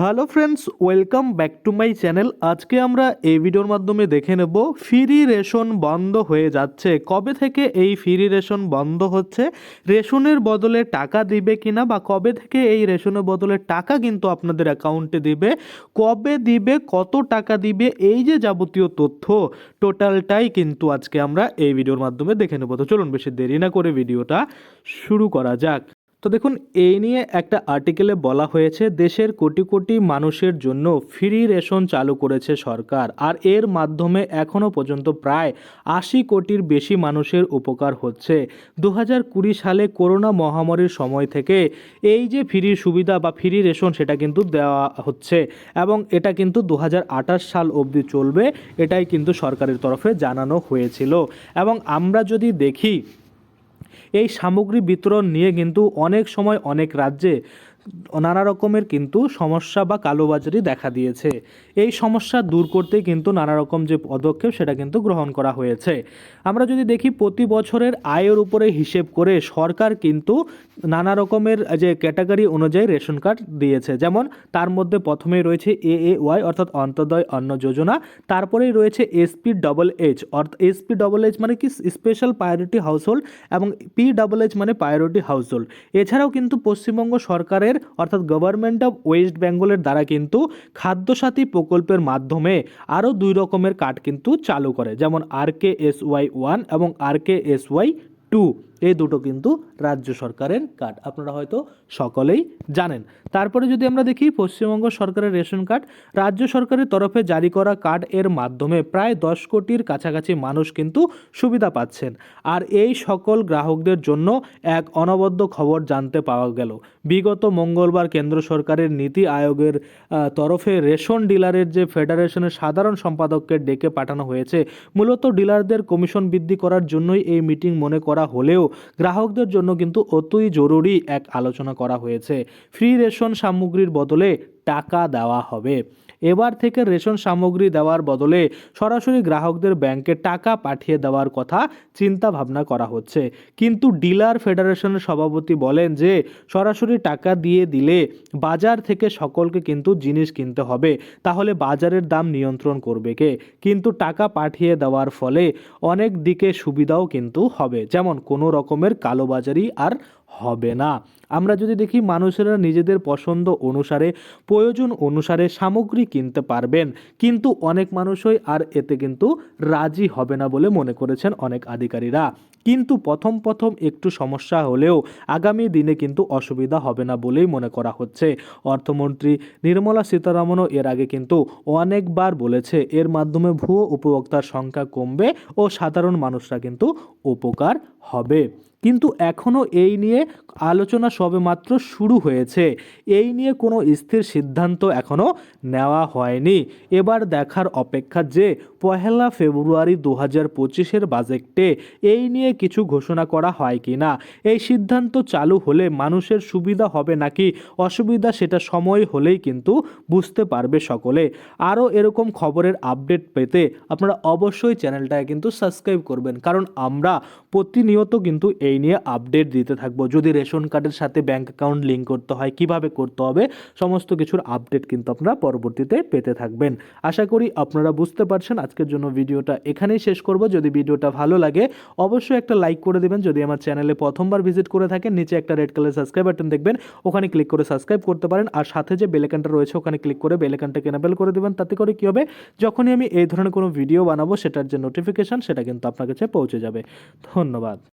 Hello friends welcome back to my channel আজকে আমরা এই ভিডিওর মাধ্যমে দেখে নেব ফ্রি রেশন বন্ধ হয়ে যাচ্ছে। কবে থেকে এই ফ্রি রেশন বন্ধ হচ্ছে? রেশনের বদলে টাকা দিবে কিনা বা কবে থেকে এই রেশনের বদলে টাকা কিন্তু আপনাদের অ্যাকাউন্টে দিবে? কবে দিবে? কত টাকা দিবে? এই যে যাবতীয় তথ্য টোটালটাই কিন্তু আজকে আমরা এই ভিডিওর মাধ্যমে দেখে নেব। তো চলুন বেশি দেরি না করে ভিডিওটা শুরু করা যাক। তো দেখুন, এই নিয়ে একটা আর্টিকেলে বলা হয়েছে, দেশের কোটি কোটি মানুষের জন্য ফ্রি রেশন চালু করেছে সরকার। আর এর মাধ্যমে এখনও পর্যন্ত প্রায় আশি কোটির বেশি মানুষের উপকার হচ্ছে। দু কুড়ি সালে করোনা মহামারীর সময় থেকে এই যে ফ্রি সুবিধা বা ফ্রি রেশন সেটা কিন্তু দেওয়া হচ্ছে এবং এটা কিন্তু দু হাজার আঠাশ সাল অবধি চলবে, এটাই কিন্তু সরকারের তরফে জানানো হয়েছিল। এবং আমরা যদি দেখি এই সামগ্রী বিতরণ নিয়ে কিন্তু অনেক সময় অনেক রাজ্যে নানা রকমের কিন্তু সমস্যা বা কালোবাজারি দেখা দিয়েছে। এই সমস্যা দূর করতে কিন্তু নানা রকম যে পদক্ষেপ, সেটা কিন্তু গ্রহণ করা হয়েছে। আমরা যদি দেখি, প্রতি বছরের আয়ের উপরে হিসেব করে সরকার কিন্তু নানা রকমের যে ক্যাটাগরি অনুযায়ী রেশন কার্ড দিয়েছে। যেমন, তার মধ্যে প্রথমেই রয়েছে এ এ ওয়াই অর্থাৎ অন্তর্দয় অন্ন যোজনা। তারপরেই রয়েছে এসপি ডবল এইচ অর্থাৎ এসপি ডবল এইচ মানে কি? স্পেশাল প্রায়োরিটি হাউসহোল্ড এবং পি ডবল এইচ মানে প্রায়োরিটি হাউসহোল্ড। এছাড়াও কিন্তু পশ্চিমবঙ্গ সরকারের অর্থাৎ গভর্নমেন্ট অফ ওয়েস্ট বেঙ্গলের দ্বারা কিন্তু খাদ্যসাথী প্রকল্পের মাধ্যমে আরও দুই রকমের কার্ড কিন্তু চালু করে, যেমন R K S Y one এবং R K S Y two এই দুটো কিন্তু রাজ্য সরকারের কার্ড। আপনারা হয়তো সকলেই জানেন। তারপরে যদি আমরা দেখি, পশ্চিমবঙ্গ সরকারের রেশন কার্ড, রাজ্য সরকারের তরফে জারি করা কার্ড এর মাধ্যমে প্রায় দশ কোটির কাছাকাছি মানুষ কিন্তু সুবিধা পাচ্ছেন। আর এই সকল গ্রাহকদের জন্য এক অনবদ্য খবর জানতে পাওয়া গেল। বিগত মঙ্গলবার কেন্দ্র সরকারের নীতি আয়োগের তরফে রেশন ডিলারের যে ফেডারেশনের সাধারণ সম্পাদককে ডেকে পাঠানো হয়েছে, মূলত ডিলারদের কমিশন বৃদ্ধি করার জন্যই এই মিটিং মনে করা হলেও গ্রাহকদের জন্য কিন্তু অতই জরুরি এক আলোচনা করা হয়েছে। ফ্রি রেশন সামগ্রীর বদলে টাকা দেওয়া হবে। এবার থেকে রেশন সামগ্রী দেওয়ার বদলে সরাসরি গ্রাহকদের ব্যাংকে টাকা পাঠিয়ে দেওয়ার কথা চিন্তা ভাবনা করা হচ্ছে। কিন্তু ডিলার ফেডারেশনের সভাপতি বলেন যে, সরাসরি টাকা দিয়ে দিলে বাজার থেকে সকলকে কিন্তু জিনিস কিনতে হবে। তাহলে বাজারের দাম নিয়ন্ত্রণ করবে কে? কিন্তু টাকা পাঠিয়ে দেওয়ার ফলে অনেক দিকে সুবিধাও কিন্তু হবে। যেমন কোনো রকমের কালোবাজারি আর হবে না। আমরা যদি দেখি মানুষেরা নিজেদের পছন্দ অনুসারে, প্রয়োজন অনুসারে সামগ্রী কিনতে পারবেন। কিন্তু অনেক মানুষই আর এতে কিন্তু রাজি হবে না বলে মনে করেছেন অনেক আধিকারীরা কিন্তু প্রথম প্রথম একটু সমস্যা হলেও আগামী দিনে কিন্তু অসুবিধা হবে না বলেই মনে করা হচ্ছে। অর্থমন্ত্রী নির্মলা সীতারামনও এর আগে কিন্তু অনেকবার বলেছে, এর মাধ্যমে ভুয়ো উপভোক্তার সংখ্যা কমবে ও সাধারণ মানুষরা কিন্তু উপকার হবে। কিন্তু এখনও এই নিয়ে আলোচনা সবেমাত্র শুরু হয়েছে। এই নিয়ে কোনো স্থির সিদ্ধান্ত এখনও নেওয়া হয়নি। এবার দেখার অপেক্ষা যে পহেলা ফেব্রুয়ারি দু হাজার পঁচিশের বাজেটে এই নিয়ে কিছু ঘোষণা করা হয় কি না, এই সিদ্ধান্ত চালু হলে মানুষের সুবিধা হবে নাকি অসুবিধা সেটা সময় হলেই কিন্তু বুঝতে পারবে সকলে। আরও এরকম খবরের আপডেট পেতে আপনারা অবশ্যই চ্যানেলটাকে কিন্তু সাবস্ক্রাইব করবেন, কারণ আমরা প্রতিনিয়ত কিন্তু এই নিয়ে আপডেট দিতে থাকব। যদি রেশন কার্ডের সাথে ব্যাংক অ্যাকাউন্ট লিঙ্ক করতে হয়, কীভাবে করতে হবে, সমস্ত কিছুর আপডেট কিন্তু আপনারা পরবর্তীতে পেতে থাকবেন। আশা করি আপনারা বুঝতে পারছেন। আজকের জন্য ভিডিওটা এখানেই শেষ করব। যদি ভিডিওটা ভালো লাগে, অবশ্যই একটা লাইক করে দেবেন। যদি আমার চ্যানেলে প্রথমবার ভিজিট করে থাকেন, নিচে একটা রেড কালার সাবস্ক্রাইব বাটন দেখবেন। ওখানে ক্লিক করে সাবস্ক্রাইব করতে পারেন। আর সাথে যে বেলেকানটা রয়েছে, ওখানে ক্লিক করে বেলেকানটা এনেবেল করে দেবেন। তাতে করে কী হবে? যখনই আমি এই ধরনের কোনো ভিডিও বানাবো, সেটার যে নোটিফিকেশান সেটা কিন্তু আপনার কাছে পৌঁছে যাবে। ধন্যবাদ।